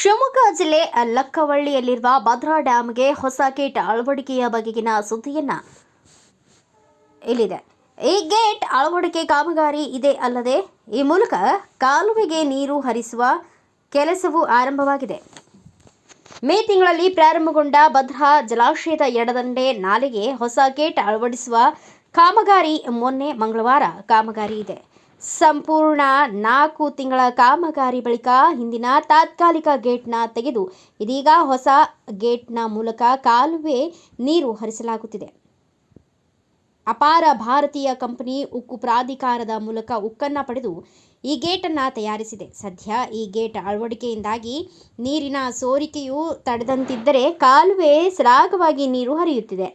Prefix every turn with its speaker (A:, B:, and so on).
A: ಶಿವಮೊಗ್ಗ ಜಿಲ್ಲೆ ಲಕ್ಕವಳ್ಳಿಯಲ್ಲಿರುವ ಭದ್ರಾ ಡ್ಯಾಂಗೆ ಹೊಸ ಗೇಟ್ ಅಳವಡಿಕೆಯ ಬಗೆಗಿನ ಸುದ್ದಿಯನ್ನ ಇಲ್ಲಿದೆ. ಈ ಗೇಟ್ ಅಳವಡಿಕೆ ಕಾಮಗಾರಿ ಇದೆ ಅಲ್ಲದೆ, ಈ ಮೂಲಕ ಕಾಲುವೆಗೆ ನೀರು ಹರಿಸುವ ಕೆಲಸವೂ ಆರಂಭವಾಗಿದೆ. ಮೇ ತಿಂಗಳಲ್ಲಿ ಪ್ರಾರಂಭಗೊಂಡ ಭದ್ರಾ ಜಲಾಶಯದ ಎಡದಂಡೆ ನಾಲೆಗೆ ಹೊಸ ಗೇಟ್ ಅಳವಡಿಸುವ ಕಾಮಗಾರಿ ಮೊನ್ನೆ ಮಂಗಳವಾರ ಕಾಮಗಾರಿ ಇದೆ. ಸಂಪೂರ್ಣ ನಾಲ್ಕು ತಿಂಗಳ ಕಾಮಗಾರಿ ಬಳಿಕ ಹಿಂದಿನ ತಾತ್ಕಾಲಿಕ ಗೇಟ್ನ ತೆಗೆದು ಇದೀಗ ಹೊಸ ಗೇಟ್ನ ಮೂಲಕ ಕಾಲುವೆ ನೀರು ಹರಿಸಲಾಗುತ್ತಿದೆ. ಅಪಾರ ಭಾರತೀಯ ಕಂಪನಿ ಉಕ್ಕು ಪ್ರಾಧಿಕಾರದ ಮೂಲಕ ಉಕ್ಕನ್ನ ಪಡೆದು ಈ ಗೇಟನ್ನು ತಯಾರಿಸಿದೆ. ಸದ್ಯ ಈ ಗೇಟ್ ಅಳವಡಿಕೆಯಿಂದಾಗಿ ನೀರಿನ ಸೋರಿಕೆಯು ತಡೆದಂತಿದ್ದರೆ ಕಾಲುವೆ ಸರಾಗವಾಗಿ ನೀರು ಹರಿಯುತ್ತಿದೆ.